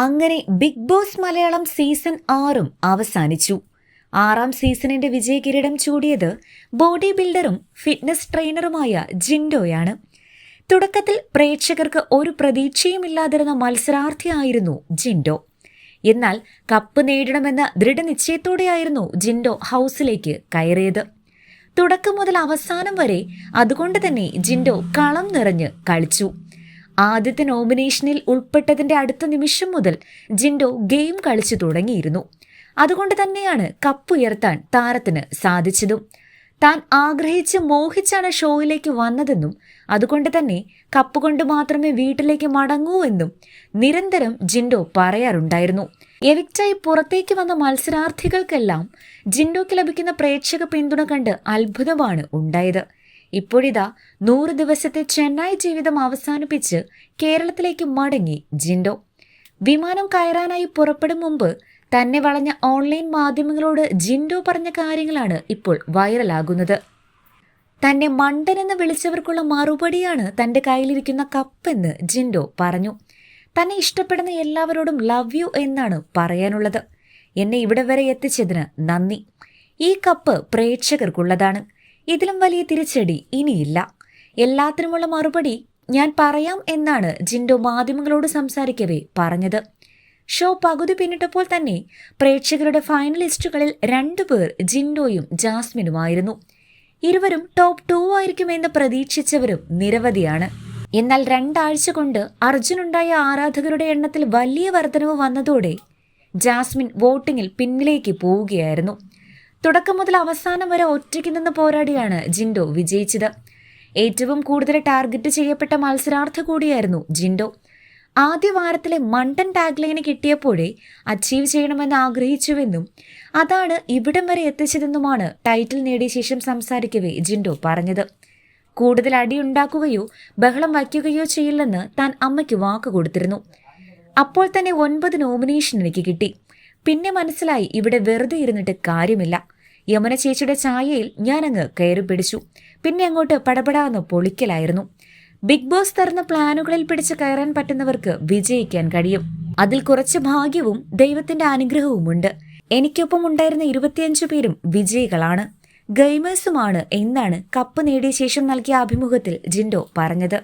അങ്ങനെ big boss Malayalam season ആറും അവസാനിച്ചു. ആറാം സീസണിന്റെ വിജയകിരീടം ചൂടിയത് ബോഡി ബിൽഡറും ഫിറ്റ്നസ് ട്രെയിനറുമായ ജിൻഡോയാണ്. തുടക്കത്തിൽ പ്രേക്ഷകർക്ക് ഒരു പ്രതീക്ഷയുമില്ലാതിരുന്ന മത്സരാർത്ഥിയായിരുന്നു ജിൻഡോ. എന്നാൽ കപ്പ് നേടണമെന്ന ദൃഢനിശ്ചയത്തോടെയായിരുന്നു ജിൻഡോ ഹൗസിലേക്ക് കയറിയത്. തുടക്കം മുതൽ അവസാനം വരെ അതുകൊണ്ട് തന്നെ ജിൻഡോ കളം നിറഞ്ഞ് കളിച്ചു. ആദ്യത്തെ നോമിനേഷനിൽ ഉൾപ്പെട്ടതിന്റെ അടുത്ത നിമിഷം മുതൽ ജിൻഡോ ഗെയിം കളിച്ചു തുടങ്ങിയിരുന്നു. അതുകൊണ്ട് തന്നെയാണ് കപ്പ് ഉയർത്താൻ താരത്തിന് സാധിച്ചതും. താൻ ആഗ്രഹിച്ച് മോഹിച്ചാണ് ഷോയിലേക്ക് വന്നതെന്നും അതുകൊണ്ട് തന്നെ കപ്പ് കൊണ്ട് മാത്രമേ വീട്ടിലേക്ക് മടങ്ങൂ എന്നും നിരന്തരം ജിൻഡോ പറയാറുണ്ടായിരുന്നു. എവിക്റ്റായി പുറത്തേക്ക് വന്ന മത്സരാർത്ഥികൾക്കെല്ലാം ജിൻഡോയ്ക്ക് ലഭിക്കുന്ന പ്രേക്ഷക പിന്തുണ കണ്ട് അത്ഭുതമാണ് ഉണ്ടായത്. ഇപ്പോഴിതാ നൂറ് ദിവസത്തെ ചെന്നൈ ജീവിതം അവസാനിപ്പിച്ച് കേരളത്തിലേക്ക് മടങ്ങി ജിൻഡോ. വിമാനം കയറാനായി പുറപ്പെടും മുമ്പ് തന്നെ വളഞ്ഞ ഓൺലൈൻ മാധ്യമങ്ങളോട് ജിൻഡോ പറഞ്ഞ കാര്യങ്ങളാണ് ഇപ്പോൾ വൈറലാകുന്നത്. തന്നെ മണ്ടനെന്ന് വിളിച്ചവർക്കുള്ള മറുപടിയാണ് തന്റെ കയ്യിലിരിക്കുന്ന കപ്പെന്ന് ജിൻഡോ പറഞ്ഞു. തന്നെ ഇഷ്ടപ്പെടുന്ന എല്ലാവരോടും ലവ് യു എന്നാണ് പറയാനുള്ളത്. എന്നെ ഇവിടെ വരെ എത്തിച്ചതിന് നന്ദി. ഈ കപ്പ് പ്രേക്ഷകർക്കുള്ളതാണ്. ഇതിലും വലിയ തിരിച്ചടി ഇനിയില്ല. എല്ലാത്തിനുമുള്ള മറുപടി ഞാൻ പറയാം എന്നാണ് ജിൻഡോ മാധ്യമങ്ങളോട് സംസാരിക്കവേ പറഞ്ഞത്. ഷോ പകുതി പിന്നിട്ടപ്പോൾ തന്നെ പ്രേക്ഷകരുടെ ഫൈനലിസ്റ്റുകളിൽ രണ്ടുപേർ ജിൻഡോയും ജാസ്മിനുമായിരുന്നു. ഇരുവരും ടോപ്പ് ടു ആയിരിക്കുമെന്ന് പ്രതീക്ഷിച്ചവരും നിരവധിയാണ്. എന്നാൽ രണ്ടാഴ്ച കൊണ്ട് അർജുനുണ്ടായ ആരാധകരുടെ എണ്ണത്തിൽ വലിയ വർധനവ് വന്നതോടെ ജാസ്മിൻ വോട്ടിങ്ങിൽ പിന്നിലേക്ക് പോവുകയായിരുന്നു. തുടക്കം മുതൽ അവസാനം വരെ ഒറ്റയ്ക്ക് നിന്ന് പോരാടിയാണ് ജിൻഡോ വിജയിച്ചത്. ഏറ്റവും കൂടുതൽ ടാർഗറ്റ് ചെയ്യപ്പെട്ട മത്സരാർത്ഥി കൂടിയായിരുന്നു ജിൻഡോ. ആദ്യ വാരത്തിലെ മണ്ടൻ ടാഗ്ലൈന് കിട്ടിയപ്പോഴേ അച്ചീവ് ചെയ്യണമെന്ന് ആഗ്രഹിച്ചുവെന്നും അതാണ് ഇവിടം വരെ എത്തിച്ചതെന്നുമാണ് ടൈറ്റിൽ നേടിയ ശേഷം സംസാരിക്കവേ ജിൻഡോ പറഞ്ഞത്. കൂടുതൽ അടിയുണ്ടാക്കുകയോ ബഹളം വയ്ക്കുകയോ ചെയ്യില്ലെന്ന് താൻ അമ്മയ്ക്ക് വാക്ക് കൊടുത്തിരുന്നു. അപ്പോൾ തന്നെ ഒൻപത് നോമിനേഷൻ എനിക്ക് കിട്ടി. പിന്നെ മനസ്സിലായി ഇവിടെ വെറുതെ ഇരുന്നിട്ട് കാര്യമില്ല. യമുന ചേച്ചിയുടെ ചായയിൽ ഞാനങ്ങ് കയറി പിടിച്ചു. പിന്നെ അങ്ങോട്ട് പടപടാന്ന് പൊളിക്കലായിരുന്നു. ബിഗ് ബോസ് തരുന്ന പ്ലാനുകളിൽ പിടിച്ച് കയറാൻ പറ്റുന്നവർക്ക് വിജയിക്കാൻ കഴിയും. അതിൽ കുറച്ച് ഭാഗ്യവും ദൈവത്തിന്റെ അനുഗ്രഹവുമുണ്ട്. എനിക്കൊപ്പം ഉണ്ടായിരുന്ന ഇരുപത്തിയഞ്ചു പേരും വിജയികളാണ്. ഗെയിമേഴ്സുമാണ് എന്നാണ് കപ്പ് നേടിയ ശേഷം നൽകിയ അഭിമുഖത്തിൽ ജിൻഡോ പറഞ്ഞത്.